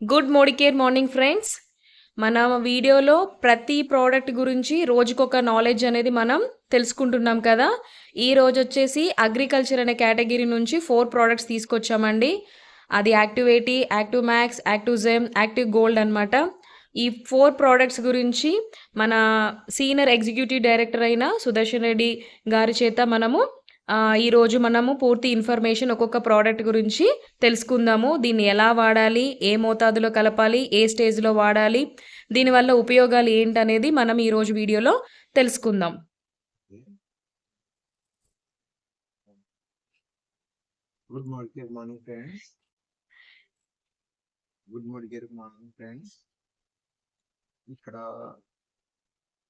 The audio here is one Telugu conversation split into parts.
గుడ్ మోడికేర్ మార్నింగ్ ఫ్రెండ్స్ మన వీడియోలో ప్రతి ప్రోడక్ట్ గురించి రోజుకొక నాలెడ్జ్ అనేది మనం తెలుసుకుంటున్నాం కదా. ఈ రోజు వచ్చేసి అగ్రికల్చర్ అనే కేటగిరీ నుంచి ఫోర్ ప్రోడక్ట్స్ తీసుకొచ్చామండి. అది active eighty active max active gem active gold అనమాట ఈ ఫోర్ ప్రోడక్ట్స్ గురించి మన సీనియర్ ఎగ్జిక్యూటివ్ డైరెక్టర్ అయిన సుదర్శన్ రెడ్డి గారి చేత మనము ఈరోజు మనము పూర్తి ఇన్ఫర్మేషన్ ఒక్కొక్క ప్రోడక్ట్ గురించి తెలుసుకుందాము. దీన్ని ఎలా వాడాలి? ఏ మోతాదులో కలపాలి? ఏ స్టేజ్లో వాడాలి? దీనివల్ల ఉపయోగాలు ఏంటనేది మనం ఈరోజు వీడియోలో తెలుసుకుందాం. Good morning good morning friends good morning good morning friends ఇక్కడ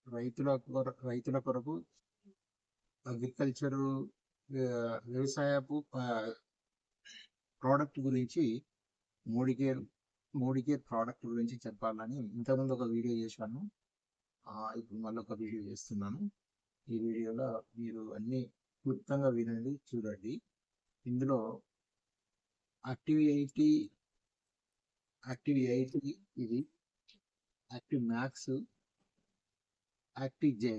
రైతుల రైతుల కొరకు అగ్రికల్చర్ వ్యవసాయపు ప్రోడక్ట్ గురించి మోడికేర్ మోడికేర్ ప్రోడక్ట్ గురించి చెప్పాలని ఇంతకుముందు ఒక వీడియో చేశాను. ఇప్పుడు మళ్ళీ ఒక వీడియో చేస్తున్నాను. ఈ వీడియోలో మీరు అన్ని క్లుప్తంగా వినండి చూడండి. ఇందులో యాక్టివ్ ఎయిటీ యాక్టివ్ ఎయిటీ ఇది active max active J.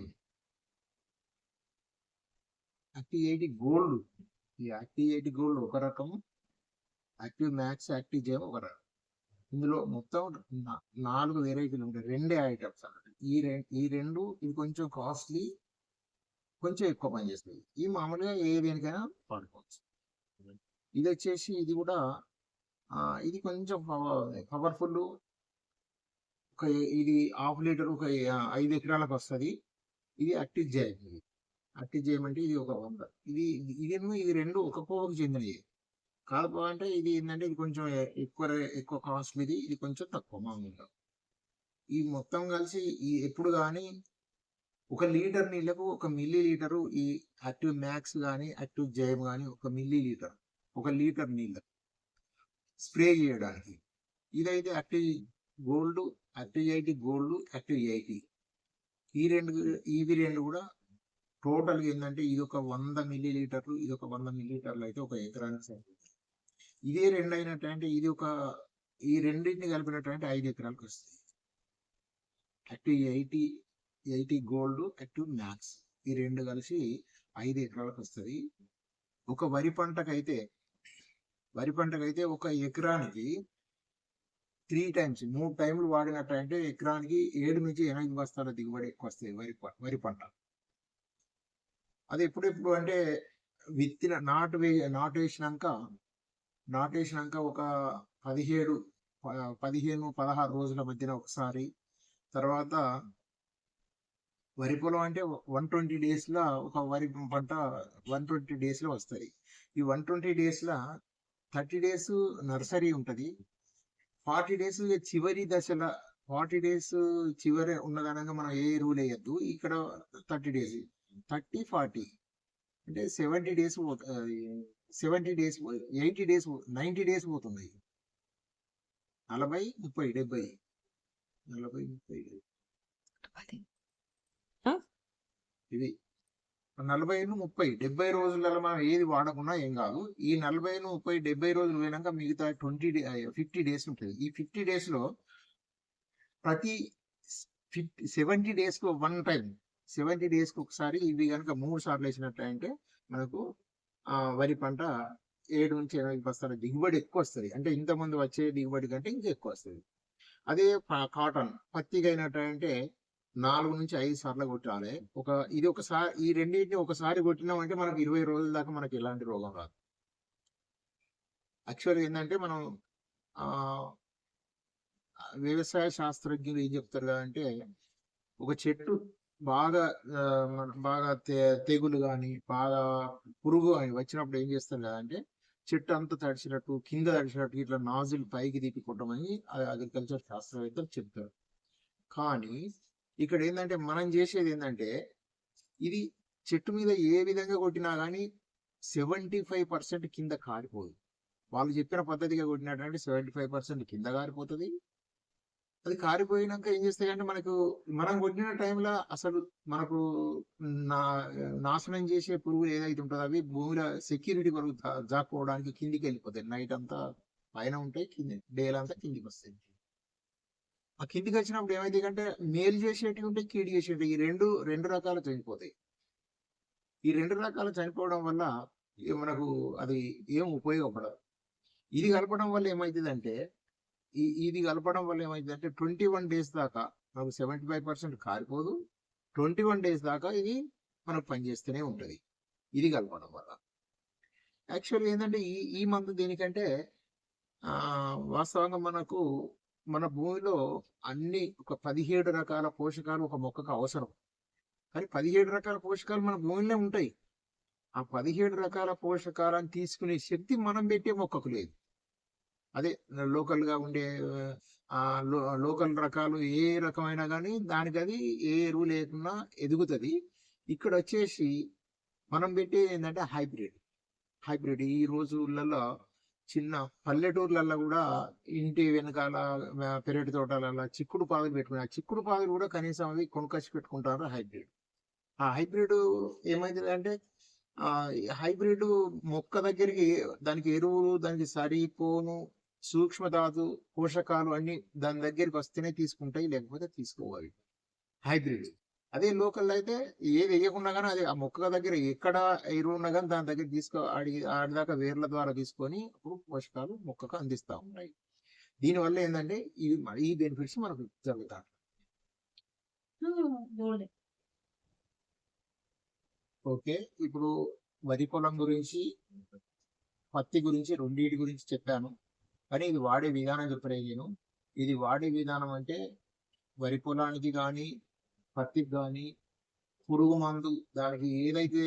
Active eighty gold. ఈ యాక్టివ్ ఎయిటీ గోల్డ్ ఒక రకం యాక్టివ్ మ్యాక్స్ యాక్టివ్ జేమ్ ఒక రకం. ఇందులో మొత్తం నాలుగు వెరైటీలు ఉంటాయి. రెండే ఐటమ్స్ అన్నమాట. ఈ రెండు ఈ రెండు ఇది కొంచెం కాస్ట్లీ కొంచెం ఎక్కువ పని చేస్తుంది ఈ మామూలుగా ఏ దేనికైనా వాడుకోవచ్చు. ఇది వచ్చేసి ఇది కూడా ఇది కొంచెం పవర్ఫుల్ ఒక ఇది హాఫ్ లీటర్ ఒక ఐదు ఎకరాలకు వస్తుంది. ఇది యాక్టివ్ జైమ్. ఇది అంటే ఇది ఒక వంద ఇది ఇది ఇది రెండు ఒక కోవకు చెందినవి కాదు అంటే ఇది ఏంటంటే ఇది కొంచెం ఎక్కువ కాస్ట్ ఎక్కువ కాస్ట్లీది ఇది కొంచెం తక్కువ మామూలుగా. ఈ మొత్తం కలిసి ఈ ఎప్పుడు కానీ ఒక లీటర్ నీళ్ళకు ఒక మిల్లీ లీటరు ఈ యాక్టివ్ మ్యాక్స్ కానీ యాక్టివ్ జైమ్ కానీ ఒక మిల్లీ లీటర్ ఒక లీటర్ నీళ్ళ స్ప్రే చేయడానికి. ఇదైతే active gold active eighty gold active eighty ఈ రెండు ఇవి రెండు కూడా టోటల్గా ఏంటంటే ఇది ఒక వంద మిల్లీ లీటర్లు ఇది ఒక వంద మిల్లీ లీటర్లు అయితే ఒక ఎకరానికి సరిపోతుంది. ఇదే రెండు అయినట్టంటే ఇది ఒక ఈ రెండింటిని కలిపినట్టంటే ఐదు ఎకరాలకు వస్తుంది active eighty eighty gold active max ఈ రెండు కలిసి ఐదు ఎకరాలకు వస్తుంది. ఒక వరి పంటకైతే వరి పంటకైతే ఒక ఎకరానికి త్రీ టైమ్స్ మూడు టైంలు వాడినట్టయితే ఎకరానికి ఏడు నుంచి ఎనిమిది బస్తాల దిగుబడి ఎక్కువ వస్తుంది వరి వరి పంట. అది ఎప్పుడెప్పుడు అంటే విత్తిన నాటు వే నాటు వేసినాక నాటు వేసినాక ఒక పదిహేడు పదిహేను పదహారు రోజుల మధ్యన ఒకసారి. తర్వాత వరి పొలం అంటే వన్ ట్వంటీ డేస్లో ఒక వరి పంట వన్ ట్వంటీ డేస్లో వస్తుంది ఈ వన్ ట్వంటీ డేస్లో థర్టీ డేస్ నర్సరీ ఉంటుంది. ఫార్టీ డేస్ చివరి దశల ఫార్టీ డేస్ చివరి ఉన్నదనగా మనం ఏ రూల్ వేయద్దు ఇక్కడ థర్టీ డేస్ థర్టీ ఫార్టీ. అంటే seventy days seventy days eighty days ninety days పోతుంది నలభై ముప్పై డెబ్బై. నలభై ముప్పై? ఇది. నలభై ముప్పై. డెబ్బై రోజులలో మనం ఏది వాడకున్నా ఏం కాదు. ఈ నలభై ముప్పై డెబ్బై రోజులు పోయినాక మిగతా ట్వంటీ డే ఫిఫ్టీ డేస్ ఉంటుంది. ఈ ఫిఫ్టీ డేస్లో ప్రతి ఫిఫ్టీ సెవెంటీ డేస్కు వన్ టైం సెవెంటీ డేస్కి ఒకసారి ఇవి కనుక మూడు సార్లు వేసినట్లయితే మనకు ఆ, వరి పంట ఏడు నుంచి ఎనిమిది బస్తాల దిగుబడి ఎక్కువ వస్తుంది. అంటే ఇంతకుముందు వచ్చే దిగుబడి కంటే ఇంకా ఎక్కువ వస్తుంది. అదే కాటన్ పత్తికి అయినట్టంటే నాలుగు నుంచి ఐదు సార్లు కొట్టాలి. ఒక ఇది ఒకసారి ఈ రెండింటిని ఒకసారి కొట్టినామంటే మనకు ఇరవై రోజుల దాకా మనకి ఎలాంటి రోగం రాదు. యాక్చువల్గా ఏంటంటే మనం ఆ వ్యవసాయ శాస్త్రజ్ఞులు ఏం చెప్తారు కదంటే ఒక చెట్టు బాగా బాగా తెగులు కానీ బాగా పురుగు కానీ వచ్చినప్పుడు ఏం చేస్తారు కదంటే చెట్టు అంతా తడిచినట్టు కింద తడిచినట్టు ఇట్లా నాజులు పైకి తీపి కొట్టమని అగ్రికల్చర్ శాస్త్రవేత్తలు చెప్తారు. కానీ ఇక్కడ ఏంటంటే మనం చేసేది ఏంటంటే ఇది చెట్టు మీద ఏ విధంగా కొట్టినా కానీ సెవెంటీ ఫైవ్ పర్సెంట్ కింద కారిపోదు. వాళ్ళు చెప్పిన పద్ధతిగా కొట్టినట్టంటే సెవెంటీ ఫైవ్ పర్సెంట్ కింద కారిపోతుంది అది కారిపోయినాక ఏం చేస్తాయంటే మనకు మనం కొట్టిన టైంలో అసలు మనకు నా నాశనం చేసే పురుగులు ఏదైతే ఉంటుందో అవి భూమిలో సెక్యూరిటీ కొరకు దా- దాక్కోవడానికి కిందికి వెళ్ళిపోతాయి. నైట్ అంతా పైన ఉంటాయి కింది డేల్ అంతా కిందికి వస్తాయి. ఆ కిందికి వచ్చినప్పుడు ఏమైతే అంటే మేలు చేసేటివి ఉంటాయి కీడు చేసేటివి. ఈ రెండు రెండు రకాలు చనిపోతాయి. ఈ రెండు రకాలు చనిపోవడం వల్ల మనకు అది ఏం ఉపయోగపడదు. ఇది కలపడం వల్ల ఏమవుతుందంటే ఈ ఇది కలపడం వల్ల ఏమైందంటే ట్వంటీ వన్ డేస్ దాకా మనకు సెవెంటీ ఫైవ్ పర్సెంట్ కారిపోదు. ట్వంటీ వన్ డేస్ దాకా ఇది మనకు పనిచేస్తూనే ఉంటుంది. ఇది కలపడం వల్ల. యాక్చువల్గా ఏంటంటే ఈ ఈ మందు దేనికంటే వాస్తవంగా మనకు మన భూమిలో అన్ని ఒక పదిహేడు రకాల పోషకాలు ఒక మొక్కకు అవసరం. కానీ పదిహేడు రకాల పోషకాలు మన భూమిలో ఉంటాయి. ఆ పదిహేడు రకాల పోషకాలను తీసుకునే శక్తి మనం పెట్టే మొక్కకు లేదు. అదే లోకల్గా ఉండే ఆ లో- లోకల్ రకాలు ఏ రకమైనా కానీ దానికి అది ఏ ఎరువు లేకుండా ఎదుగుతుంది. ఇక్కడ వచ్చేసి మనం పెట్టేది ఏంటంటే హైబ్రిడ్. హైబ్రిడ్ ఈ రోజులలో చిన్న పల్లెటూర్లలో కూడా ఇంటి వెనకాల పెరటి తోటలలో చిక్కుడు పాదులు పెట్టుకుని ఆ చిక్కుడు పాదులు కూడా కనీసం అవి కొనుకొచ్చి పెట్టుకుంటారు హైబ్రిడ్. ఆ హైబ్రిడ్ ఏమైంది అంటే ఆ హైబ్రిడ్ మొక్క దగ్గరికి దానికి ఎరువులు దానికి సరిపోను సూక్ష్మధాతు పోషకాలు అన్ని దాని దగ్గరికి వస్తేనే తీసుకుంటాయి లేకపోతే తీసుకోవాలి. హైబ్రిడ్. అదే లోకల్ అయితే ఏది వేయకుండా కానీ అదే ఆ మొక్క దగ్గర ఎక్కడ ఎరువు ఉన్నా కానీ దాని దగ్గర తీసుకో అడిగి ఆడిదాకా వేర్ల ద్వారా తీసుకొని అప్పుడు పోషకాలు మొక్కకు అందిస్తూ ఉంటాయి దీనివల్ల ఏంటంటే ఈ ఈ బెనిఫిట్స్ మనకు జరుగుతాయి. గోల్డ్ ఓకే ఇప్పుడు వరి పొలం గురించి పత్తి గురించి రెండింటి గురించి చెప్పాను. కానీ ఇది వాడే విధానం చెప్పలేదు నేను. ఇది వాడే విధానం అంటే వరి పొలానికి కానీ పత్తికి కానీ పురుగు మందు దానికి ఏదైతే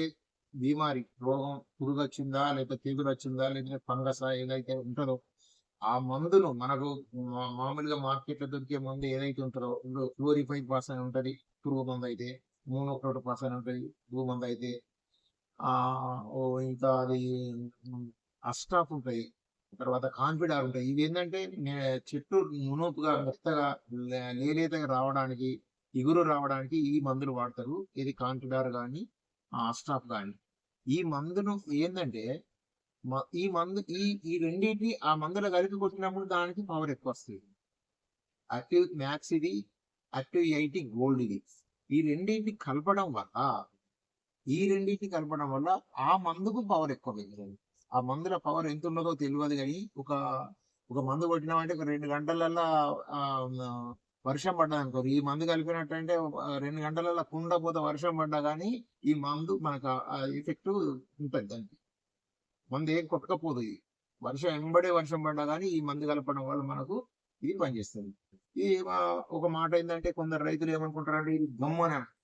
బీమారి రోగం పురుగు వచ్చిందా లేకపోతే తెగులు వచ్చిందా లేకపోతే ఫంగస్ ఏదైతే ఉంటుందో ఆ మందును మనకు మామూలుగా మార్కెట్లో దొరికే మందు ఏదైతే ఉంటుందో క్లోరిఫైడ్ పర్సన్ ఉంటుంది పురుగు మందు అయితే మోనోక్రోట్ పర్సన్ ఉంటుంది పురుగు మందు అయితే ఇంకా అది అస్టాఫ్ ఉంటాయి. తర్వాత కాన్ఫిడార్ ఉంటాయి ఇవి ఏంటంటే నే- చెట్టు మునుపుగా మెత్తగా లేలేతగా రావడానికి ఇగురు రావడానికి ఈ మందులు వాడతారు. ఇది కాన్ఫిడార్ కానీ అస్టాఫ్ కానీ ఈ మందును ఏంటంటే ఈ మందు ఈ ఈ రెండింటిని ఆ మందులు కలిపి కొట్టినప్పుడు దానికి పవర్ ఎక్కువ వస్తుంది. యాక్టివ్ మ్యాక్స్ ఇది యాక్టివ్ ఎయిటీ గోల్డ్ ఇది. ఈ రెండింటిని కలపడం వల్ల ఈ రెండింటిని కలపడం వల్ల ఆ మందుకు పవర్ ఎక్కువ పెరుగుతుంది. ఆ మందుల పవర్ ఎంత ఉన్నదో తెలియదు కానీ ఒక ఒక మందు కొట్టినామంటే ఒక రెండు గంటలల్లా ఆ, వర్షం పడ్డా అనుకో. ఈ మందు కలిపినట్టంటే రెండు గంటలలో కుండ పోతే వర్షం పడ్డా కానీ ఈ మందు మనకు ఆ ఎఫెక్ట్ ఉంటుంది దానికి. మందు ఏం కొట్టకపోదు ఇది. వర్షం ఎంబడే వర్షం పడ్డా కానీ ఈ మందు కలపడం వల్ల మనకు ఇది పనిచేస్తుంది. ఈ ఒక మాట ఏంటంటే కొందరు రైతులు ఏమనుకుంటారంటే ఇది గమ్ అని అంటారు.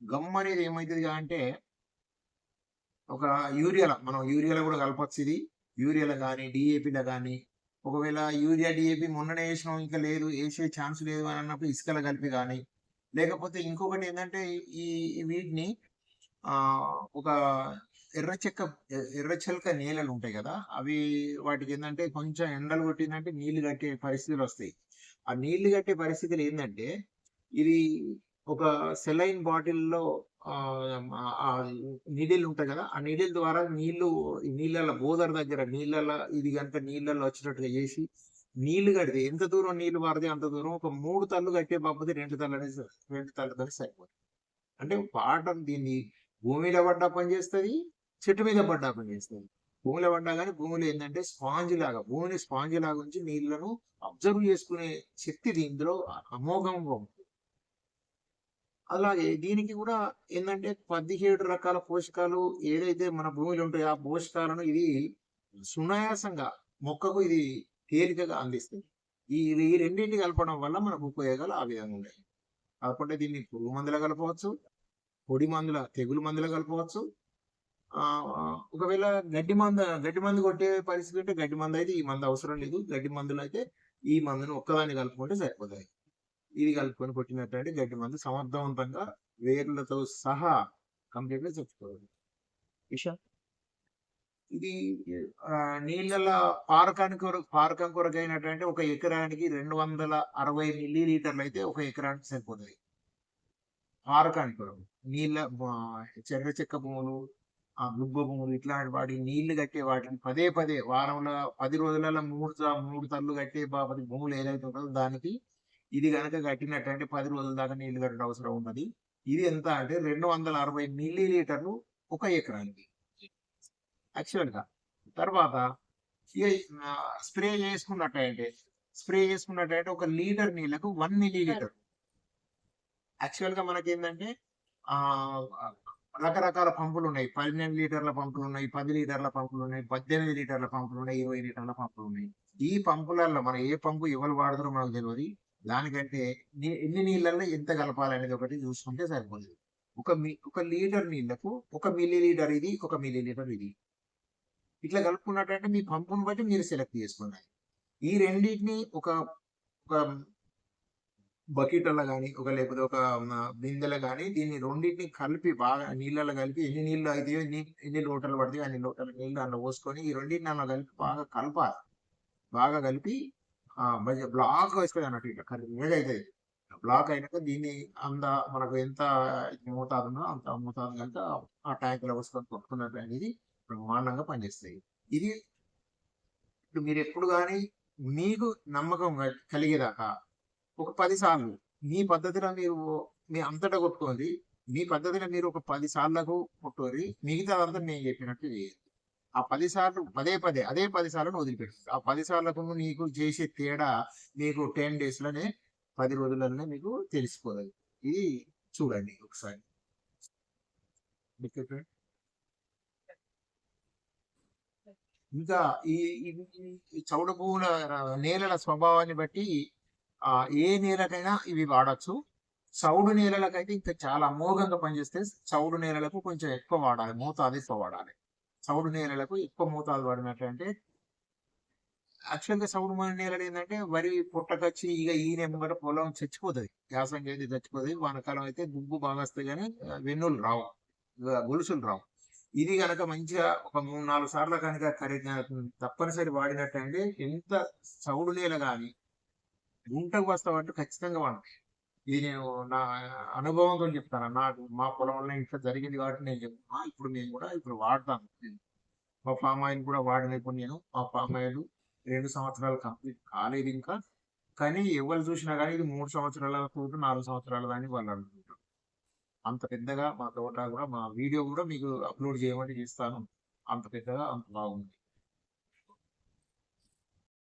గమ్ అనేది ఏమవుతుంది అంటే ఒక యూరియాలో మనం యూరియాలో కూడా కలపచ్చు ఇది. యూరియాలో కానీ డిఏపిలో కానీ. ఒకవేళ యూరియా డిఏపి మొన్ననే వేసినాం ఇంకా లేదు వేసే ఛాన్స్ లేదు అని అన్నప్పుడు ఇసుకలో కలిపి కానీ. లేకపోతే ఇంకొకటి ఏంటంటే ఈ వీటిని ఒక ఎర్ర చెక్క ఎర్ర చెలక నేలలు ఉంటాయి కదా. అవి వాటికి ఏంటంటే కొంచెం ఎండలు కొట్టిందంటే నీళ్ళు కట్టే పరిస్థితులు వస్తాయి. ఆ నీళ్ళు కట్టే పరిస్థితులు ఏంటంటే ఇది ఒక సెలైన్ బాటిల్లో నీడిల్ ఉంటాయి కదా ఆ నీడిల్ ద్వారా నీళ్ళు నీళ్ళ బోదర్ దగ్గర నీళ్ళ ఇది కనుక నీళ్ళల్లో వచ్చినట్టుగా చేసి నీళ్ళు కడితే ఎంత దూరం నీళ్ళు పారితే అంత దూరం? ఒక మూడు తల్లు కట్టే బాబుతే రెండు తల్లు అనేది రెండు తల్లు సరిపోతుంది. అంటే వాటర్ దీన్ని భూమిలో పడ్డా పని చేస్తుంది చెట్టు మీద పడ్డా పని చేస్తుంది. భూమిలో పడ్డా కానీ భూమిలో ఏంటంటే స్పాంజ్ లాగా భూమిని స్పాంజ్ లాగా ఉంచి నీళ్ళను అబ్జర్వ్ చేసుకునే శక్తి దీంట్లో అమోఘంగా ఉంటుంది. అలాగే దీనికి కూడా ఏంటంటే పదిహేడు రకాల పోషకాలు ఏదైతే మన భూమిలో ఉంటాయో ఆ పోషకాలను ఇది సునాయాసంగా మొక్కకు ఇది తేలికగా అందిస్తుంది. ఈ ఈ రెండింటిని కలపడం వల్ల మనకు ఉపయోగాలు ఆ విధంగా ఉన్నాయి కాకపోతే దీన్ని పురుగు మందులు కలపవచ్చు పొడి మందుల తెగులు మందులు కలపవచ్చు. ఒకవేళ గడ్డి మందు గడ్డి మందు కొట్టే పరిస్థితి ఉంటే గడ్డి మందు అయితే ఈ మందు అవసరం లేదు. గడ్డి మందులు అయితే ఈ మందును ఒక్కదాన్ని కలుపుకుంటే సరిపోతాయి. ఇది కలుపుకొని కొట్టినట్టయితే గడ్డి మందు సమర్థవంతంగా వేర్లతో సహా కంప్లీట్గా చచ్చిపోతుంది విషయం ఇది నీళ్ళ పారకానికి కొరకు పారకం కొరకు ఒక ఎకరానికి రెండు వందల అరవై మిల్లీ లీటర్లు అయితే ఒక ఎకరానికి సరిపోతుంది పారకానికి కొరకు. నీళ్ళ చెర్ర చెక్క భూములు ఆ దుబ్బ భూములు ఇట్లాంటి వాటి నీళ్ళు కట్టే వాటిని పదే పదే వారంలో పది రోజులలో మూడు మూడు తల్లు కట్టే బాపతి భూములు ఏదైతే ఉంటుందో దానికి ఇది కనుక కట్టినట్టంటే పది రోజుల దాకా నీళ్ళు కట్టడం అవసరం ఉన్నది. ఇది ఎంత అంటే రెండు వందల అరవై మిల్లీ లీటర్లు ఒక ఎకరానికి. యాక్చువల్గా తర్వాత ఇక స్ప్రే చేసుకున్నట్టయితే స్ప్రే చేసుకున్నట్టయితే ఒక లీటర్ నీళ్ళకు వన్ మిల్లీ లీటర్ యాక్చువల్గా మనకి ఏంటంటే రకరకాల పంపులు ఉన్నాయి. పన్నెండు లీటర్ల పంపులు ఉన్నాయి పది లీటర్ల పంపులు ఉన్నాయి పద్దెనిమిది లీటర్ల పంపులు ఉన్నాయి ఇరవై లీటర్ల పంపులు ఉన్నాయి. ఈ పంపులలో మనం ఏ పంపు ఎవరు వాడుతారో మనకు తెలియదు దానికంటే నీ- ఎన్ని నీళ్ళల్లో ఎంత కలపాలనేది ఒకటి చూసుకుంటే సరిపోతుంది ఒక మీ ఒక లీటర్ నీళ్ళకు ఒక మిల్లీ లీటర్ ఇది ఒక మిల్లీ లీటర్ ఇది. ఇట్లా కలుపుకున్నట్టంటే మీ పంపును బట్టి మీరు సెలెక్ట్ చేసుకున్నారు ఈ రెండింటిని ఒక ఒక బకెట్లలో కానీ ఒక లేకపోతే ఒక బిందెలో కానీ దీన్ని రెండింటిని కలిపి బాగా నీళ్ళలో కలిపి ఎన్ని నీళ్ళు అయితే ఎన్ని ఎన్ని లోటలు పడితే అన్ని లోటల నీళ్ళు అందులో పోసుకొని ఈ రెండింటిని అందులో కలిపి బాగా కలపాలి. బాగా కలిపి మంచి బ్లాక్ వేసుకుని అన్నట్టు ఇట్లా కరెక్ట్గా అవుతుంది బ్లాక్ అయినాక దీన్ని అంద మనకు ఎంత మోతాదున్నా అంత మోతాదు కనుక ఆ ట్యాంకులో వేసుకొని కొట్టుకున్నట్టు అనేది బ్రహ్మాండంగా పనిచేస్తాయి. ఇది ఇప్పుడు మీరు ఎప్పుడు కానీ మీకు నమ్మకం కలిగేదాకా ఒక పది సార్లు మీ పద్ధతిలో మీరు మీ అంతటా కొట్టుకోండి మీ పద్ధతిలో మీరు ఒక పది సార్లకు కొట్టుకోరి మిగతాదంతా నేను చెప్పినట్టు చేయండి. ఆ పది సార్లు పదే పదే అదే పది సార్లు వదిలిపెట్టారు ఆ పదిసార్లకు నీకు చేసే తేడా నీకు టెన్ డేస్లోనే పది రోజులలోనే మీకు తెలిసిపోతుంది. ఇది చూడండి ఒకసారి. ఇంకా ఈ చౌడు భూముల నేలల స్వభావాన్ని బట్టి ఆ ఏ నేలకైనా ఇవి వాడచ్చు. చౌడు నేలలకైతే ఇంకా చాలా అమోఘంగా పనిచేస్తే చౌడు నేలలకు కొంచెం ఎక్కువ వాడాలి మోతాదు ఎక్కువ వాడాలి. చవుడు నేలలకు ఎక్కువ మోతాదు వాడినట్లంటే యాక్చువల్గా చవుడు నేలలు ఏంటంటే వరి పుట్టకొచ్చి ఇక ఈ నెంబర్ పొలం చచ్చిపోతుంది. వ్యాసం అయితే చచ్చిపోతుంది వానకాలం అయితే దుబ్బు బాగా వస్తాయి కానీ వెన్నులు రావు. గొలుసులు రావు. ఇది కనుక మంచిగా ఒక మూడు నాలుగు సార్లు కనుక ఖరీదు తప్పనిసరి వాడినట్టంటే ఎంత చవుడు నేల కానీ గుంటకు వస్తామంటే ఖచ్చితంగా వాడాలి ఇది నేను నా అనుభవంతో చెప్తాను. నాకు మా పొలంలో ఇట్లా జరిగింది కాబట్టి నేను చెప్తున్నా. ఇప్పుడు నేను కూడా ఇప్పుడు వాడతాను. మా పామ్ ఆయిల్ కూడా వాడిన నేను. మా పామ్ ఆయిల్ రెండు సంవత్సరాలు కంప్లీట్ కాలేదు ఇంకా. కానీ ఎవరు చూసినా కానీ ఇది మూడు సంవత్సరాల తోటి నాలుగు సంవత్సరాలు కానీ వాళ్ళు అనుకుంటారు అంత పెద్దగా మా తోట కూడా మా వీడియో కూడా మీకు అప్లోడ్ చేయమని చేస్తాను. అంత పెద్దగా అంత బాగుంది.